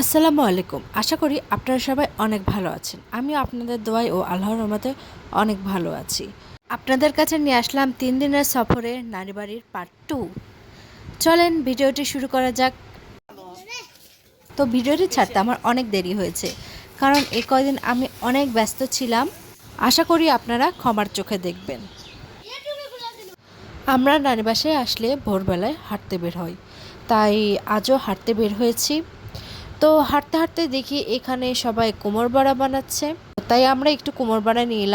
আসসালামু আলাইকুম। আশা করি আপনারা সবাই অনেক ভালো আছেন। আমিও আপনাদের দোয়াই ও আল্লাহর রহমতে অনেক ভালো আছি। আপনাদের কাছে নিয়ে আসলাম তিন দিনের সফরে নারী বাড়ির পার্ট টু চলেন ভিডিওটি শুরু করা যাক। তো ভিডিওটি ছাড়তে আমার অনেক দেরি হয়েছে, কারণ এই কয়দিন আমি অনেক ব্যস্ত ছিলাম। আশা করি আপনারা ক্ষমার চোখে দেখবেন। আমরা নারীবাসায় আসলে ভোরবেলায় হাঁটতে বের হই। তাই আজও হাঁটতে বের হয়েছি। তো হাঁটতে হাঁটতে দেখি এখানে সবাই কোমর বাড়া বানাচ্ছে। তাই আমরা একটু কোমর বাড়া নিয়ে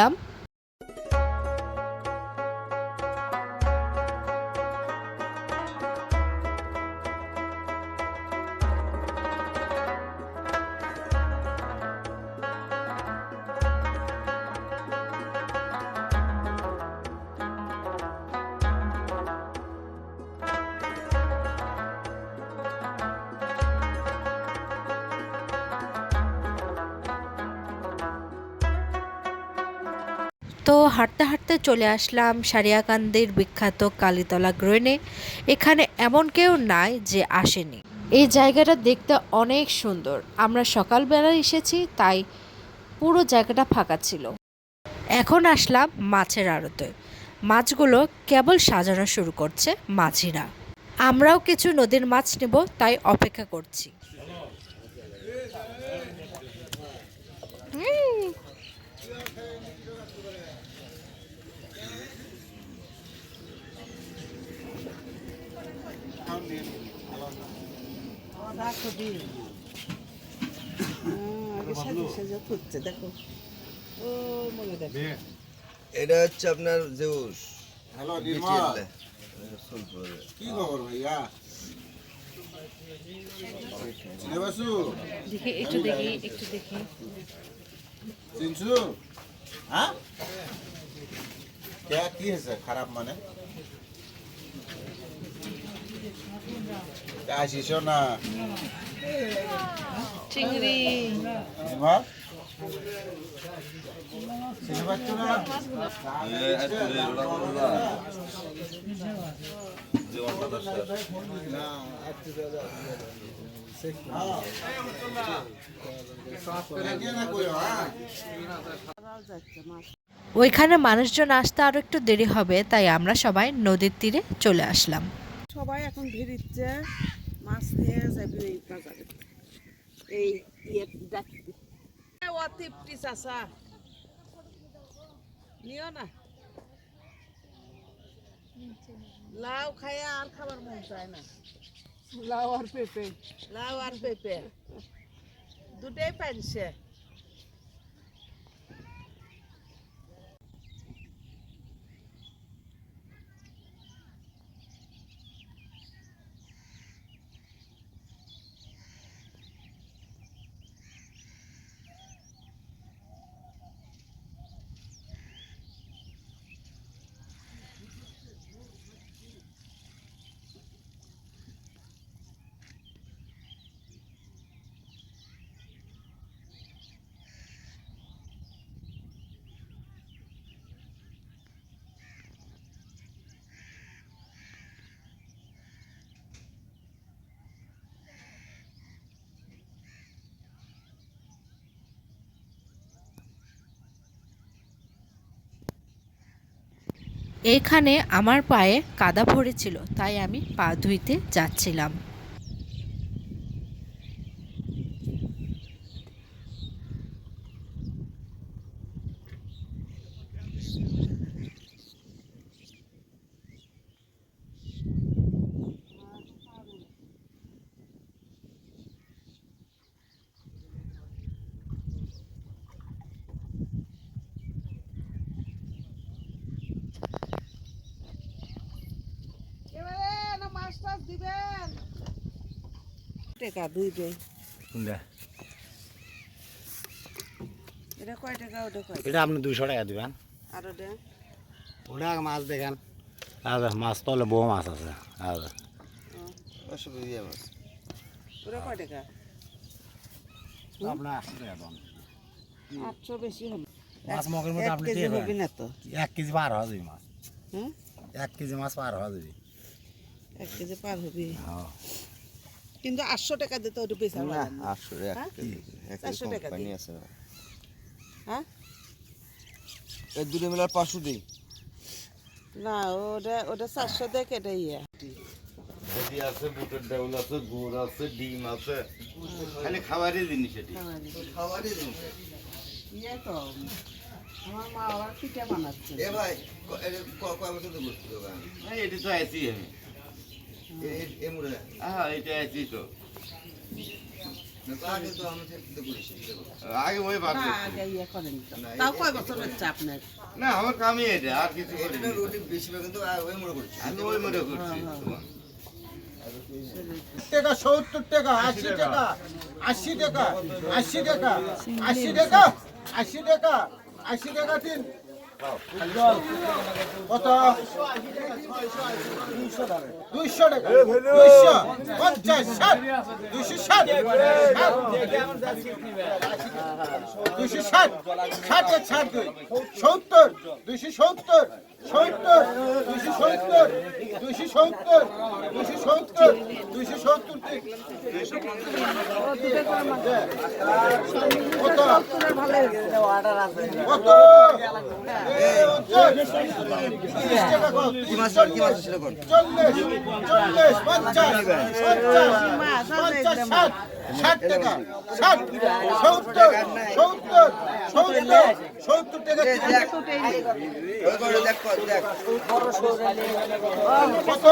তো হাঁটতে হাঁটতে চলে আসলাম সারিয়াকান্দির বিখ্যাত কালীতলা গ্রেনে। এখানে এমন কেউ নাই যে আসেনি। এই জায়গাটা দেখতে অনেক সুন্দর। আমরা সকালবেলা এসেছি, তাই পুরো জায়গাটা ফাঁকা ছিল। এখন আসলাম মাছের আড়তে। মাছগুলো কেবল সাজানো শুরু করছে মাঝিরা। আমরাও কিছু নদীর মাছ নেব, তাই অপেক্ষা করছি হুম, রাখো দি আগে সাজে সাজে খুঁজছে দেখো ও মনে দেখো এটা হচ্ছে আপনার জেউস। হ্যালো নির্মল। কি খবর ভাইয়া? চিনে বাসু? দেখি একটু দেখি একটু দেখি। চিনছু? হ্যাঁ? কি হয়েছে? খারাপ মানে আসিস না চিংড়ি নির্মল চিনে পাচ্ছ না এ, আজকে যে ওরা বলল না, যে অন্যদের সাথে। কে না কইও হ্যাঁ ওইখানে মানুষজন আসতে আরও একটু দেরি হবে তাই আমরা সবাই নদীর তীরে চলে আসলাম। সবাই এখন ভিড়িচ্ছে। মাছ নিয়ে যাবে এই বাজারে। এই ইয়ে ডাকতে ও চাষা নিও না। লাউ খায় আর খাবার মন চায় না। লাউ আর পেঁপে। লাউ আর পেঁপে। দুটাই পাইছে। এইখানে আমার পায়ে কাদা ভরেছিল তাই আমি পা ধুইতে যাচ্ছিলাম এবারে না মাছ টাছ দিবেন টাকা? দুই দেয় এটা কয় টাকা? ওটা কয় এটা আপনি দুশো টাকা দিবেন। আর ওটা ওটা মাছ দেখেন। আর মাছ তো হলে বউ মাছ আছে। আর মাছ। ওটা কয় টাকা? আপনার আটশো টাকা দাম। আটশো বেশি হবে। মাছ মগের মধ্যে এক আপনি কেজি টের হবে না তো? এক কেজি পার হওয়া যাবে মাছ। হুম? এক কেজি মাছ পার হওয়া যাবে এক কেজি পার হবে। হ্যাঁ। কিন্তু আটশো টাকা দিতে ওটা না। আটশো এক হ্যাঁ? চারশো টাকা আছে। হ্যাঁ? এই দুটো মিলার পাঁচশো দিই। না ওটা ওটা চারশো দিয়ে কেটে ইয়ে। ভেজি আছে বুটের ডাউল আছে গুড় আছে ডিম আছে। খালি খাবারই জিনিস এটি খাবারই দিন। ইয়ে তো আমার মা আবার পিঠা বানাচ্ছে। এ ভাই ক- এ ক- কয় বছর তো করছি এটি তো আছি আমি ইয়ে মনে কত দুইশো টাকা দুইশো পঞ্চাশ ষাট দুইশো ষাট। দুইশো ষাট ষাটের ষাট দুই সত্তর দুইশো সত্তর সত্তর দুইশো সত্তর দুইশো সত্তর দুইশো সত্তর দুইশো সত্তর কত? কত? কি কি ছিল? চল্লিশ। চল্লিশ পঞ্চাশ পঞ্চাশ ষাট ষাট টাকা ষাট সত্তর সত্তর সত্তর সত্তর টাকা কত?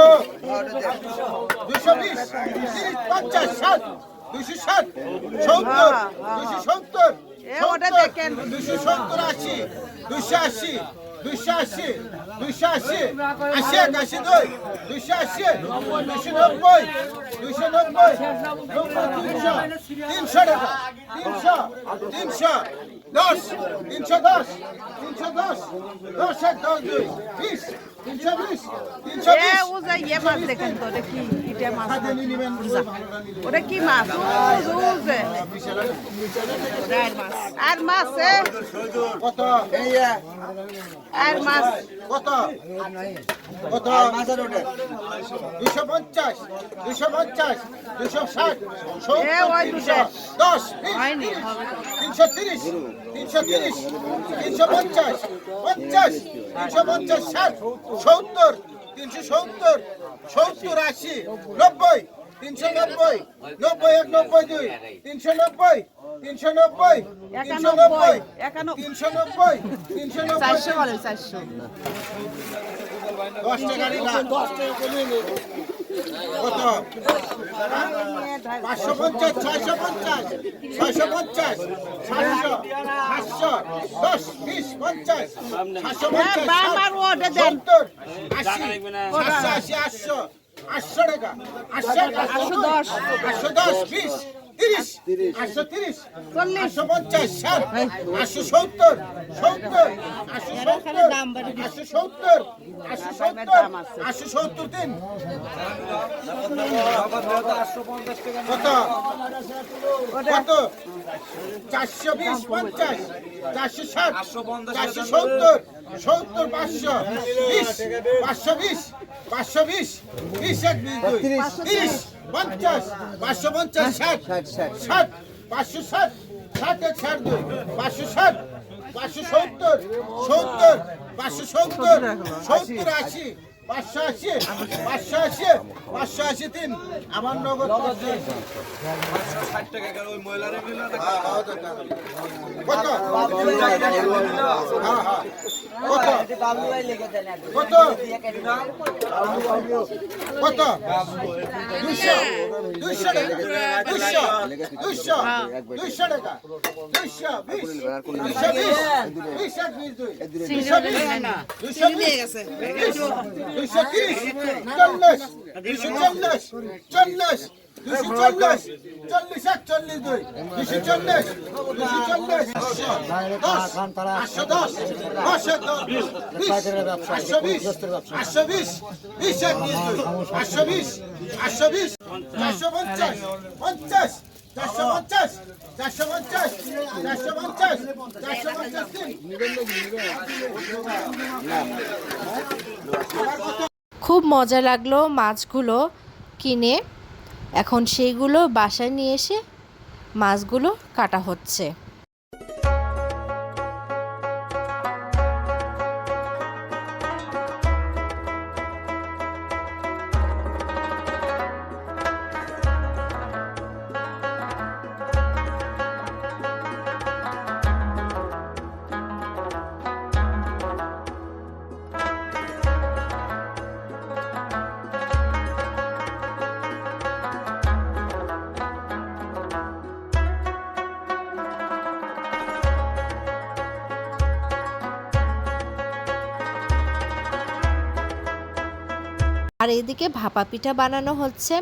দুশো বিশ পঞ্চাশ ষাট দুশো ষাট সত্তর দুশো সত্তর দুশো সত্তর আশি দুশো আশি দুশো আশি দুশো আশি আশি এক আশি দুই দুশো আশি দুশো নব্বই দুশো নব্বই তিনশো তিনশো টাকা তিনশো তিনশো দশ তিনশো দশ তিনশো দশ দশ এক দশ দুই বিশ তিনশো বিশ তিনশো বিশ দেখেন তো ওটা কি ইটা মাছ। ওটা কি মাছ? আর মাছ। কত? আর মাছ। কত? কত? মাছের ওটা দুশো পঞ্চাশ। দুশো পঞ্চাশ। দুশো ষাট। দশ। হবে তিনশো তিরিশ। তিনশো তিরিশ। তিনশো পঞ্চাশ। পঞ্চাশ। তিনশো পঞ্চাশ ষাট। সত্তর। তিনশো সত্তর সত্তর আশি নব্বই তিনশো নব্বই নব্বই এক নব্বই দুই তিনশো নব্বই তিনশো নব্বই তিনশো নব্বই তিনশো নব্বই তিনশো নব্বই। দশ টাকা নিলাম কত পাঁচশো পঞ্চাশ ছয়শো পঞ্চাশ ছয়শো পঞ্চাশ সাতশো সাতশো দশ বিশ পঞ্চাশ সাতশো পঞ্চাশ সত্তর আশি সাতশো আশি আটশো আটশো টাকা আটশো আটশো দশ আটশো দশ বিশ তিরিশ আটশো তিরিশ আটশো পঞ্চাশ ষাট আটশো সত্তর সত্তর আটশো সত্তর আটশো সত্তর আটশো সত্তর আটশো সত্তর তিন। কত? কত? চারশো বিশ পঞ্চাশ চারশো ষাট চারশো সত্তর সত্তর পাঁচশো বিশ পাঁচশো বিশ পাঁচশো বিশ বিশ এক বিশ দুই তিরিশ পঞ্চাশ পাঁচশো পঞ্চাশ ষাট ষাট পাঁচশো ষাট। ষাট এক ষাট দুই পাঁচশো ষাট পাঁচশো সত্তর সত্তর পাঁচশো সত্তর সত্তর আশি। পাঁচশো আশি পাঁচশো আশি পাঁচশো আশি তিন আমার নগদ। কত কত? কত? দুশো দুশো টাকা। দুশো দুশো দুশো টাকা। দুশো বিশ। দুশো বিশ। দুশো বিশ দুশো চল্লিশ। চল্লিশ। চল্লিশ চল্লিশ এক দুই। দুশো চল্লিশ দুশো চল্লিশ। আটশো দশ দশ দশ আটশো বিশ আটশো বিশ বিশ এক দুই আটশো বিশ আটশো বিশ চারশো পঞ্চাশ পঞ্চাশ চারশো পঞ্চাশ চারশো পঞ্চাশ চারশো পঞ্চাশ চারশো পঞ্চাশ তিন। খুব মজা লাগল মাছগুলো কিনে। এখন সেইগুলো বাসায় নিয়ে এসে মাছগুলো কাটা হচ্ছে। আর এদিকে ভাপা পিঠা বানানো হচ্ছে।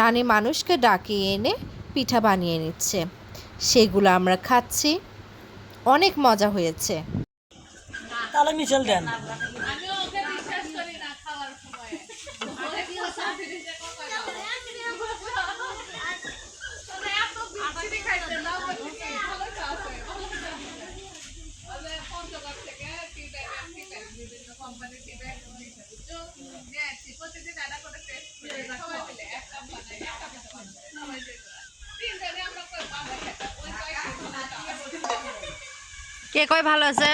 নানি মানুষকে ডাকিয়ে এনে পিঠা বানিয়ে নিচ্ছে। সেগুলো আমরা খাচ্ছি। অনেক মজা হয়েছে। তাহলে মিশেল দেন। কয় ভালো আছে?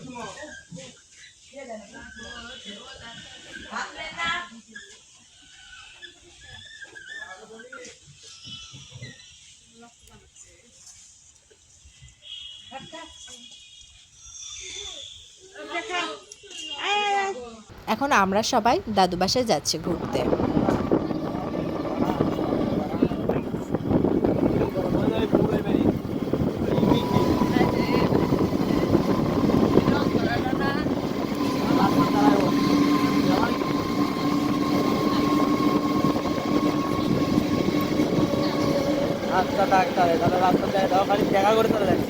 এখন আমরা সবাই দাদু বাসায় যাচ্ছি ঘুরতে রাস্তা ডাক্তারে তাহলে রাস্তা দেয় দাও খালি দেখা করে তাহলে দেখ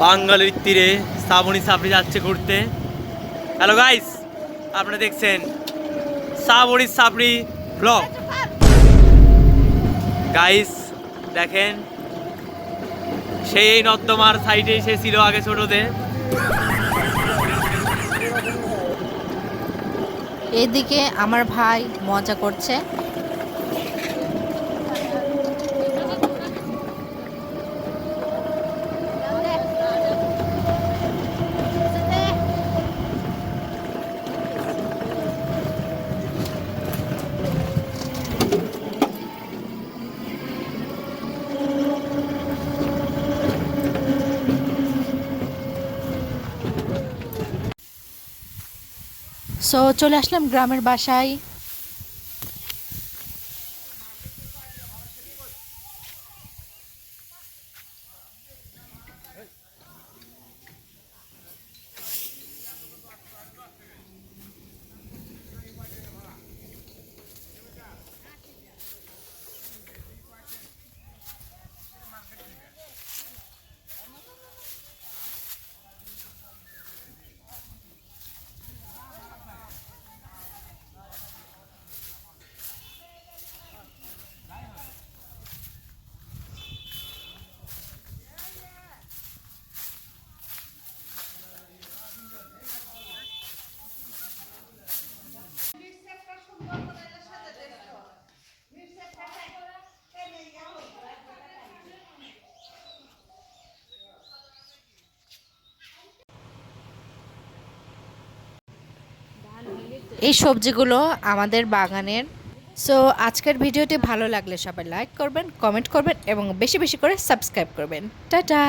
বাঙ্গালির তীরে শ্রাবণী সাপড়ি যাচ্ছে ঘুরতে। হ্যালো গাইস আপনারা দেখছেন শ্রাবণী সাপড়ি ব্লগ গাইস দেখেন সেই নর্দমার সাইডে সে ছিল আগে ছোটতে এদিকে আমার ভাই মজা করছে। সো চলে আসলাম গ্রামের বাসায়। এই সবজিগুলো আমাদের বাগানের। সো আজকের ভিডিওটি ভালো লাগলে সবাই লাইক করবেন কমেন্ট করবেন এবং বেশি বেশি করে সাবস্ক্রাইব করবেন। টাটা!